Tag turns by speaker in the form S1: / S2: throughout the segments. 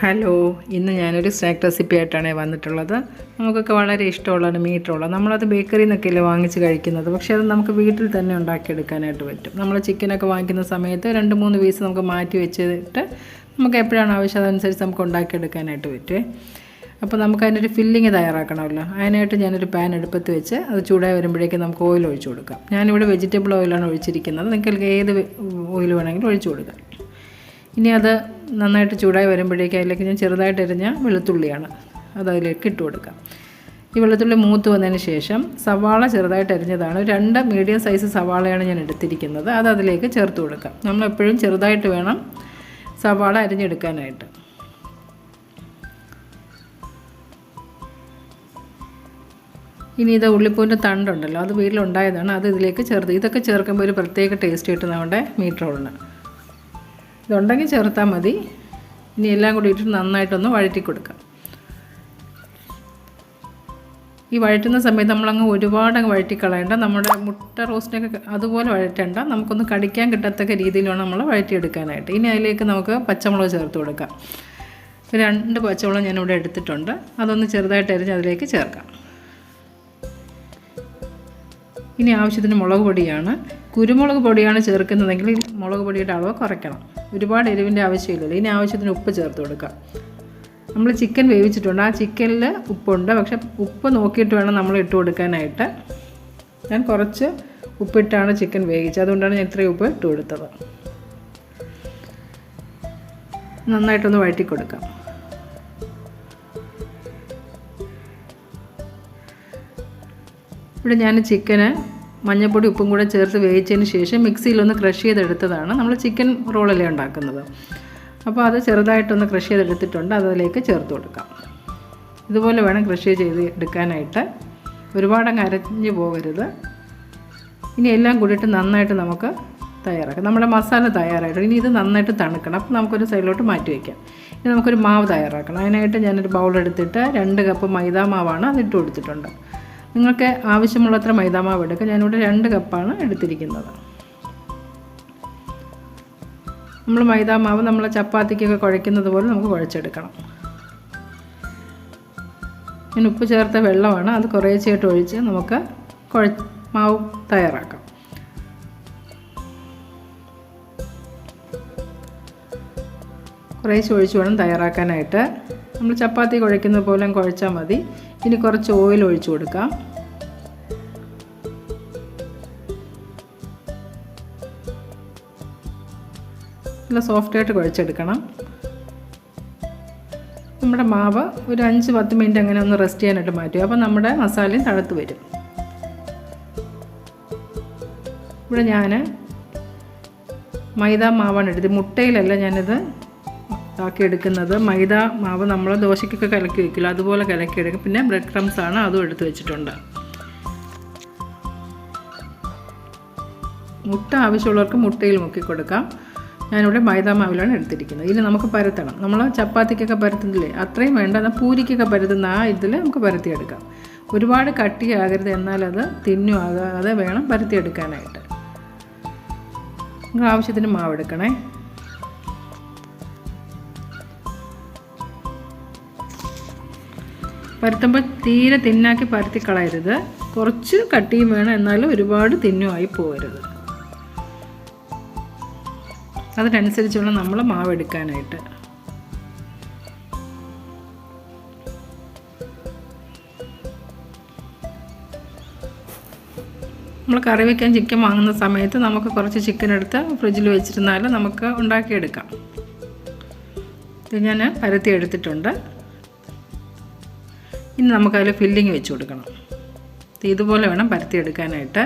S1: Hello ഇന്ന് ഞാനൊരു snack recipe ആയിട്ടാണ് വന്നിട്ടുള്ളത്. നമുക്കൊക്കെ വളരെ ഇഷ്ടമുള്ളതാണ് മീറ്ററുള്ള നമ്മളത് ബേക്കറിയിൽ നിന്നൊക്കെയല്ലേ വാങ്ങിച്ച് കഴിക്കുന്നത്. പക്ഷേ അത് നമുക്ക് വീട്ടിൽ തന്നെ ഉണ്ടാക്കിയെടുക്കാനായിട്ട് പറ്റും. നമ്മൾ ചിക്കനൊക്കെ വാങ്ങിക്കുന്ന സമയത്ത് രണ്ട് മൂന്ന് പീസ് നമുക്ക് മാറ്റി വെച്ചിട്ട് നമുക്ക് എപ്പോഴാണ് ആവശ്യം അതനുസരിച്ച് നമുക്ക് ഉണ്ടാക്കിയെടുക്കാനായിട്ട് പറ്റുമേ അപ്പോൾ നമുക്ക് അതിനൊരു ഫില്ലിങ് തയ്യാറാക്കണമല്ലോ. അതിനായിട്ട് ഞാനൊരു പാൻ എടുപ്പത്ത് വെച്ച് അത് ചൂടായി വരുമ്പോഴേക്കും നമുക്ക് ഓയിൽ ഒഴിച്ചു കൊടുക്കാം. ഞാനിവിടെ വെജിറ്റബിൾ ഓയിലാണ് ഒഴിച്ചിരിക്കുന്നത്. നിങ്ങൾക്ക് ഏത് ഓയിൽ വേണമെങ്കിലും ഒഴിച്ചു കൊടുക്കാം. ഇനി അത് നന്നായിട്ട് ചൂടായി വരുമ്പോഴേക്കും അതിലേക്ക് ഞാൻ ചെറുതായിട്ട് എരിഞ്ഞ വെളുത്തുള്ളിയാണ് അത് അതിലേക്ക് ഇട്ട് കൊടുക്കാം. ഈ വെളുത്തുള്ളി മൂത്ത് വന്നതിന് ശേഷം സവാള ചെറുതായിട്ട് അരിഞ്ഞതാണ് രണ്ട് മീഡിയം സൈസ് സവാളയാണ് ഞാൻ എടുത്തിരിക്കുന്നത്. അത് അതിലേക്ക് ചേർത്ത് കൊടുക്കാം. നമ്മളെപ്പോഴും ചെറുതായിട്ട് വേണം സവാള അരിഞ്ഞെടുക്കാനായിട്ട്. ഇനി ഇത് ഉള്ളിപ്പൂവിന്റെ തണ്ടുണ്ടല്ലോ. അത് വീട്ടിലുണ്ടായതാണ്. അത് ഇതിലേക്ക് ചേർത്ത്. ഇതൊക്കെ ചേർക്കുമ്പോൾ ഒരു പ്രത്യേക ടേസ്റ്റ് കിട്ടും നമ്മുടെ മീറ്റ് റോളിന് ഇതുണ്ടെങ്കിൽ ചേർത്താൽ മതി. ഇനി എല്ലാം കൂടി ഇട്ടിട്ട് നന്നായിട്ടൊന്ന് വഴറ്റി കൊടുക്കാം. ഈ വഴറ്റുന്ന സമയത്ത് നമ്മളങ്ങ് ഒരുപാട് അങ്ങ് വഴറ്റി കളയണ്ട. നമ്മുടെ മുട്ട റോസ്റ്റിനൊക്കെ അതുപോലെ വഴറ്റണ്ട. നമുക്കൊന്ന് കടിക്കാൻ കിട്ടത്തക്ക രീതിയിലാണ് നമ്മൾ നമ്മൾ വഴറ്റിയെടുക്കാനായിട്ട്. ഇനി അതിലേക്ക് നമുക്ക് പച്ചമുളക് ചേർത്ത് കൊടുക്കാം. രണ്ട് പച്ചമുളക് ഞാനിവിടെ എടുത്തിട്ടുണ്ട്. അതൊന്ന് ചെറുതായിട്ട് അരിഞ്ഞ് അതിലേക്ക് ചേർക്കാം. ഇനി ആവശ്യത്തിന് മുളക് പൊടിയാണ്. കുരുമുളക് പൊടിയാണ് ചേർക്കുന്നതെങ്കിൽ മുളക് പൊടിയുടെ അളവ് കുറയ്ക്കണം. ഒരുപാട് എരിവിന്റെ ആവശ്യമില്ലല്ലോ. ഇനി ആവശ്യത്തിന് ഉപ്പ് ചേർത്ത് കൊടുക്കാം നമ്മൾ ചിക്കൻ വേവിച്ചിട്ടുണ്ട്. ആ ചിക്കനിൽ ഉപ്പുണ്ട്. പക്ഷെ ഉപ്പ് നോക്കിയിട്ട് വേണം നമ്മൾ ഇട്ട് കൊടുക്കാനായിട്ട്. ഞാൻ കുറച്ച് ഉപ്പിട്ടാണ് ചിക്കൻ വേവിച്ചത്. അതുകൊണ്ടാണ് ഞാൻ ഇത്രയും ഉപ്പ് ഇട്ട് കൊടുത്തത്. നന്നായിട്ടൊന്ന് വഴറ്റി കൊടുക്കാം. ഇവിടെ ഞാൻ ചിക്കന് മഞ്ഞൾപ്പൊടി ഉപ്പും കൂടെ ചേർത്ത് വേവിച്ചതിന് ശേഷം മിക്സിയിലൊന്ന് ക്രഷ് ചെയ്തെടുത്തതാണ്. നമ്മൾ ചിക്കൻ റോളല്ലേ ഉണ്ടാക്കുന്നത്. അപ്പോൾ അത് ചെറുതായിട്ടൊന്ന് ക്രഷ് ചെയ്തെടുത്തിട്ടുണ്ട്. അതിലേക്ക് ചേർത്ത് കൊടുക്കാം. ഇതുപോലെ വേണം ക്രഷ് ചെയ്ത് എടുക്കാനായിട്ട് ഒരുപാടങ്ങ് അരഞ്ഞു പോകരുത്. ഇനി എല്ലാം കൂടിയിട്ട് നന്നായിട്ട് നമുക്ക് തയ്യാറാക്കാം. നമ്മുടെ മസാല തയ്യാറായിട്ട് ഇനി ഇത് നന്നായിട്ട് തണുക്കണം. അപ്പോൾ നമുക്കൊരു സൈഡിലോട്ട് മാറ്റി വയ്ക്കാം ഇനി നമുക്കൊരു മാവ് തയ്യാറാക്കണം. അതിനായിട്ട് ഞാനൊരു ബൗൾ എടുത്തിട്ട് രണ്ട് കപ്പ് മൈദാ മാവാണ് അതിട്ട് കൊടുത്തിട്ടുണ്ട്. നിങ്ങൾക്ക് ആവശ്യമുള്ളത്ര മൈദാമാവ് എടുക്കുക ഞാനിവിടെ രണ്ട് കപ്പാണ് എടുത്തിരിക്കുന്നത്. നമ്മൾ മൈദാമാവ് നമ്മൾ ചപ്പാത്തിക്കൊക്കെ കുഴയ്ക്കുന്നത് പോലെ നമുക്ക് കുഴച്ചെടുക്കണം. ഞാൻ ഉപ്പ് ചേർത്ത വെള്ളമാണ്. അത് കുറേശ്ശായിട്ട് ഒഴിച്ച് നമുക്ക് കുഴ മാവ് തയ്യാറാക്കാം. കുറേശ്ശെ ഒഴിച്ച് വേണം തയ്യാറാക്കാനായിട്ട്. നമ്മൾ ചപ്പാത്തി കുഴയ്ക്കുന്ന പോലെ കുഴച്ചാൽ മതി. ഇനി കുറച്ച് ഓയിൽ ഒഴിച്ചു കൊടുക്കാം. നല്ല സോഫ്റ്റായിട്ട് കുഴച്ചെടുക്കണം. നമ്മുടെ മാവ് ഒരു അഞ്ച് പത്ത് മിനിറ്റ് അങ്ങനെ ഒന്ന് റെസ്റ്റ് ചെയ്യാനായിട്ട് മാറ്റും അപ്പോൾ നമ്മുടെ മസാലയും തണുത്ത് വരും. ഇവിടെ ഞാൻ മൈദ മാവാണ് എടുത്തത്. മുട്ടയിലല്ല ഞാനിത് ആക്കി എടുക്കുന്നത് മൈദ മാവ് നമ്മൾ ദോശയ്ക്കൊക്കെ കലക്കി വയ്ക്കില്ല അതുപോലെ കലക്കി എടുക്കും. പിന്നെ ബ്രെഡ് ക്രംസ് ആണ് അതും എടുത്ത് വെച്ചിട്ടുണ്ട്. മുട്ട ആവശ്യമുള്ളവർക്ക് മുട്ടയിൽ മുക്കി കൊടുക്കാം. ഞാനിവിടെ മൈദ മാവിലാണ് എടുത്തിരിക്കുന്നത്. ഇനി നമുക്ക് പരത്തണം. നമ്മൾ ചപ്പാത്തിക്കൊക്കെ പരത്തുന്നില്ലേ? അത്രയും വേണ്ട. എന്നാൽ പൂരിക്കൊക്കെ പരത്തുന്ന ആ ഇതിൽ നമുക്ക് പരത്തിയെടുക്കാം. ഒരുപാട് കട്ടിയാകരുത്. എന്നാൽ അത് തിന്നു ആകാതെ വേണം പരത്തിയെടുക്കാനായിട്ട്. നിങ്ങൾ ആവശ്യത്തിന് മാവ് പരത്തുമ്പോൾ തീരെ തിന്നാക്കി പരത്തി കളയരുത്. കുറച്ച് കട്ടിയും വേണം എന്നാലും ഒരുപാട് തിന്നുമായി പോകരുത് അതിനനുസരിച്ച് വേണം നമ്മൾ മാവ് എടുക്കാനായിട്ട്. നമ്മൾ കറി വയ്ക്കാൻ ചിക്കൻ വാങ്ങുന്ന സമയത്ത് നമുക്ക് കുറച്ച് ചിക്കൻ എടുത്ത് ഫ്രിഡ്ജിൽ വെച്ചിരുന്നാൽ നമുക്ക് ഉണ്ടാക്കിയെടുക്കാം. ഇത് ഞാൻ പരത്തി എടുത്തിട്ടുണ്ട്. ഇനി നമുക്കതിൽ ഫില്ലിങ് വെച്ച് കൊടുക്കണം. ഇതുപോലെ വേണം പരത്തിയെടുക്കാനായിട്ട്.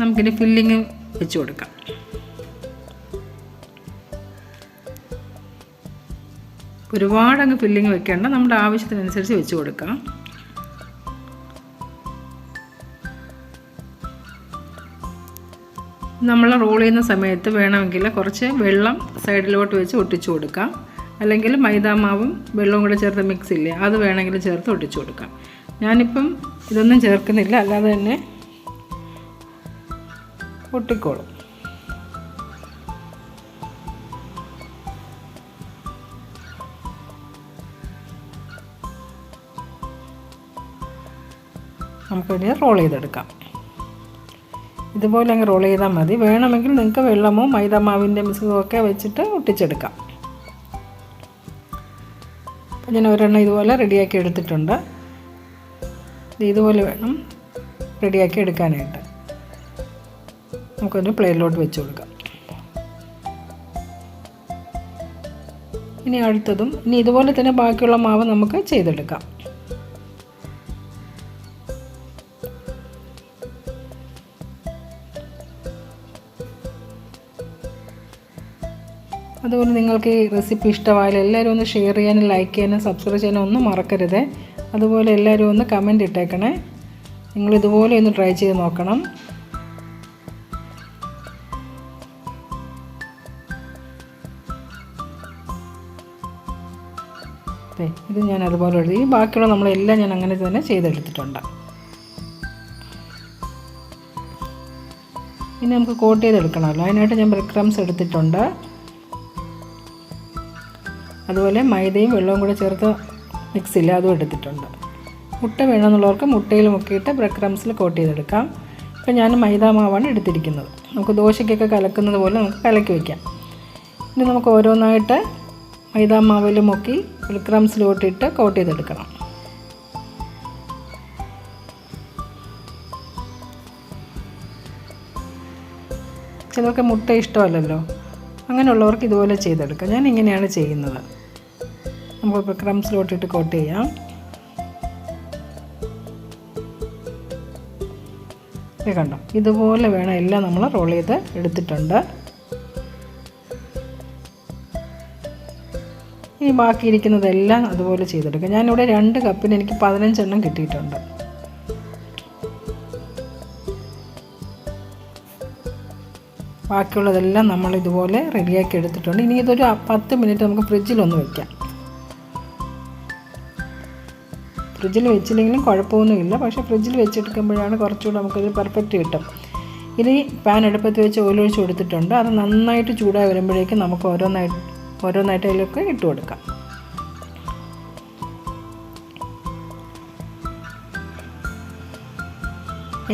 S1: നമുക്കിനി ഫില്ലിങ് വെച്ച് കൊടുക്കാം. ഒരുപാടങ്ങ് ഫില്ലിങ് വെക്കേണ്ട. നമ്മുടെ ആവശ്യത്തിനനുസരിച്ച് വെച്ച് കൊടുക്കാം. നമ്മൾ റോൾ ചെയ്യുന്ന സമയത്ത് വേണമെങ്കിൽ കുറച്ച് വെള്ളം സൈഡിലോട്ട് വെച്ച് ഒട്ടിച്ചു കൊടുക്കാം. അല്ലെങ്കിൽ മൈദാമാവും വെള്ളവും കൂടെ ചേർത്ത് മിക്സ് ഇല്ലേ അത് വേണമെങ്കിൽ ചേർത്ത് ഒട്ടിച്ചു കൊടുക്കാം. ഞാനിപ്പം ഇതൊന്നും ചേർക്കുന്നില്ല അല്ലാതെ തന്നെ ഒട്ടിക്കോളും. നമുക്കിതിനെ റോൾ ചെയ്തെടുക്കാം. ഇതുപോലെ അങ്ങ് റോൾ ചെയ്താൽ മതി. വേണമെങ്കിൽ നിങ്ങൾക്ക് വെള്ളമോ മൈദ മാവിന്റെ ഒക്കെ വെച്ചിട്ട് ഒട്ടിച്ചെടുക്കാം. ഞാൻ ഒരെണ്ണം ഇതുപോലെ റെഡിയാക്കി എടുത്തിട്ടുണ്ട്. ഇത് ഇതുപോലെ വേണം റെഡിയാക്കി എടുക്കാനായിട്ട്. നമുക്കൊരു പ്ലേറ്റിലോട്ട് വെച്ച് കൊടുക്കാം. ഇനി അടുത്തതും ഇനി ഇതുപോലെ തന്നെ ബാക്കിയുള്ള മാവ് നമുക്ക് ചെയ്തെടുക്കാം. അതുപോലെ നിങ്ങൾക്ക് ഈ റെസിപ്പി ഇഷ്ടമായാലും എല്ലാവരും ഒന്ന് ഷെയർ ചെയ്യാനും ലൈക്ക് ചെയ്യാനും സബ്സ്ക്രൈബ് ചെയ്യാനും ഒന്നും മറക്കരുത്. അതുപോലെ എല്ലാവരും ഒന്ന് കമന്റ് ഇട്ടേക്കണേ. നിങ്ങൾ ഇതുപോലെ ഒന്ന് ട്രൈ ചെയ്ത് നോക്കണം. ഇത് ഞാൻ അതുപോലെ എഴുതി. ബാക്കിയുള്ള നമ്മളെല്ലാം ഞാൻ അങ്ങനെ തന്നെ ചെയ്തെടുത്തിട്ടുണ്ട്. ഇനി നമുക്ക് കോട്ട് ചെയ്തെടുക്കണമല്ലോ. അതിനായിട്ട് ഞാൻ ബ്രെഡ് ക്രംസ് എടുത്തിട്ടുണ്ട്. അതുപോലെ മൈദയും വെള്ളവും കൂടെ ചേർത്ത് മിക്സില്ല അതും എടുത്തിട്ടുണ്ട്. മുട്ട വേണമെന്നുള്ളവർക്ക് മുട്ടയിൽ മുക്കിയിട്ട് ബ്രെഡ് ക്രംസിൽ കോട്ട് ചെയ്തെടുക്കാം. ഇപ്പം ഞാൻ മൈദ മാവാണ് എടുത്തിരിക്കുന്നത്. നമുക്ക് ദോശയ്ക്കൊക്കെ കലക്കുന്നത് പോലെ നമുക്ക് കലക്കി വയ്ക്കാം. ഇനി നമുക്ക് ഓരോന്നായിട്ട് മൈദ മാവിൽ മുക്കി ബ്രെഡ് ക്രംസിലോട്ടിട്ട് കോട്ട് ചെയ്തെടുക്കണം. ചിലർക്ക് മുട്ട ഇഷ്ടമല്ലല്ലോ. അങ്ങനെയുള്ളവർക്ക് ഇതുപോലെ ചെയ്തെടുക്കാം. ഞാൻ ഇങ്ങനെയാണ് ചെയ്യുന്നത്. നമുക്ക് ക്രംസിലോട്ടിട്ട് കോട്ട് ചെയ്യാം. കണ്ടോ? ഇതുപോലെ വേണം എല്ലാം നമ്മൾ റോൾ ചെയ്ത് എടുത്തിട്ടുണ്ട്. ഇനി ബാക്കിയിരിക്കുന്നതെല്ലാം അതുപോലെ ചെയ്തെടുക്കാം. ഞാനിവിടെ രണ്ട് കപ്പിന് എനിക്ക് പതിനഞ്ചെണ്ണം കിട്ടിയിട്ടുണ്ട്. ബാക്കിയുള്ളതെല്ലാം നമ്മൾ ഇതുപോലെ റെഡിയാക്കി എടുത്തിട്ടുണ്ട്. ഇനി ഇതൊരു പത്ത് മിനിറ്റ് നമുക്ക് ഫ്രിഡ്ജിലൊന്ന് വെക്കാം. ഫ്രിഡ്ജിൽ വെച്ചില്ലെങ്കിലും കുഴപ്പമൊന്നുമില്ല. പക്ഷേ ഫ്രിഡ്ജിൽ വെച്ചെടുക്കുമ്പോഴാണ് കുറച്ചുകൂടെ നമുക്കൊരു പെർഫെക്റ്റ് കിട്ടും. ഇനി പാൻ അടുപ്പത്ത് വെച്ച് ഓയിലൊഴിച്ച് കൊടുത്തിട്ടുണ്ട്. അത് നന്നായിട്ട് ചൂടായി വരുമ്പോഴേക്കും നമുക്ക് ഓരോന്നായിട്ട് ഓരോന്നായിട്ട് അതിലൊക്കെ ഇട്ട് കൊടുക്കാം.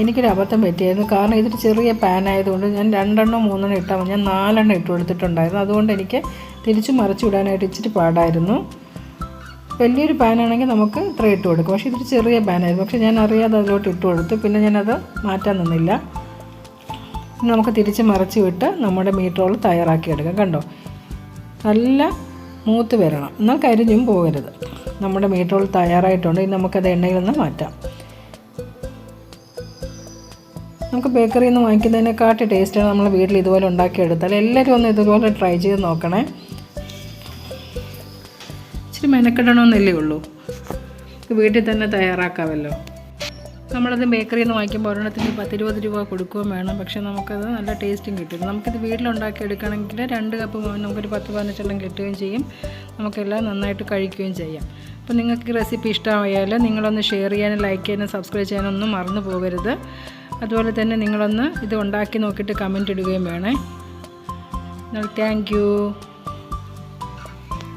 S1: എനിക്കൊരു അബദ്ധം പറ്റിയായിരുന്നു. കാരണം ഇതൊരു ചെറിയ പാൻ ആയതുകൊണ്ട് ഞാൻ രണ്ടെണ്ണം മൂന്നെണ്ണം ഇട്ടാൽ ഞാൻ നാലെണ്ണം ഇട്ട് കൊടുത്തിട്ടുണ്ടായിരുന്നു. അതുകൊണ്ട് എനിക്ക് തിരിച്ചു മറിച്ചു വിടാനായിട്ട് ഇച്ചിരി പാടായിരുന്നു. വലിയൊരു പാനാണെങ്കിൽ നമുക്ക് ഇത്ര ഇട്ട് കൊടുക്കും. പക്ഷേ ഇതൊരു ചെറിയ പാനായിരുന്നു. പക്ഷേ ഞാൻ അറിയാതെ അതിലോട്ട് ഇട്ട് കൊടുത്തു. പിന്നെ ഞാനത് മാറ്റാൻ നിന്നില്ല. നമുക്ക് തിരിച്ച് മറിച്ച് വിട്ട് നമ്മുടെ മീറ്റ് റോൾ തയ്യാറാക്കി എടുക്കാം. കണ്ടോ? നല്ല മൂത്ത് വരണം. എന്നാൽ കരിഞ്ഞും പോകരുത്. നമ്മുടെ മീറ്റ് റോൾ തയ്യാറായിട്ടുണ്ട്. ഇനി നമുക്കത് എണ്ണയിൽ നിന്ന് മാറ്റാം. നമുക്ക് ബേക്കറിയിൽ നിന്ന് വാങ്ങിക്കുന്നതിനെക്കാട്ടി ടേസ്റ്റാണ് നമ്മൾ വീട്ടിൽ ഇതുപോലെ ഉണ്ടാക്കിയെടുത്താൽ. എല്ലാവരും ഒന്ന് ഇതുപോലെ ട്രൈ ചെയ്ത് നോക്കണേ. ഇച്ചിരി മെനക്കെടണമെന്നല്ലേ ഉള്ളൂ. വീട്ടിൽ തന്നെ തയ്യാറാക്കാമല്ലോ. നമ്മളത് ബേക്കറിയിൽ നിന്ന് വാങ്ങിക്കുമ്പോൾ ഒരെണ്ണത്തിന് പത്തിരുപത് രൂപ കൊടുക്കുകയും വേണം. പക്ഷേ നമുക്കത് നല്ല ടേസ്റ്റും കിട്ടും. നമുക്കിത് വീട്ടിലുണ്ടാക്കി എടുക്കണമെങ്കിൽ രണ്ട് കപ്പ് നമുക്കൊരു പത്ത് പതിനഞ്ചെണ്ണം കിട്ടുകയും ചെയ്യും. നമുക്കെല്ലാം നന്നായിട്ട് കഴിക്കുകയും ചെയ്യാം. അപ്പോൾ നിങ്ങൾക്ക് റെസിപ്പി ഇഷ്ടമായാൽ നിങ്ങളൊന്ന് ഷെയർ ചെയ്യാനും ലൈക്ക് ചെയ്യാനും സബ്സ്ക്രൈബ് ചെയ്യാനും ഒന്നും മറന്നു പോകരുത്. അതുപോലെ തന്നെ നിങ്ങളൊന്ന് ഇത് ഉണ്ടാക്കി നോക്കിയിട്ട് കമന്റ് ഇടുകയും വേണേ. Thank you.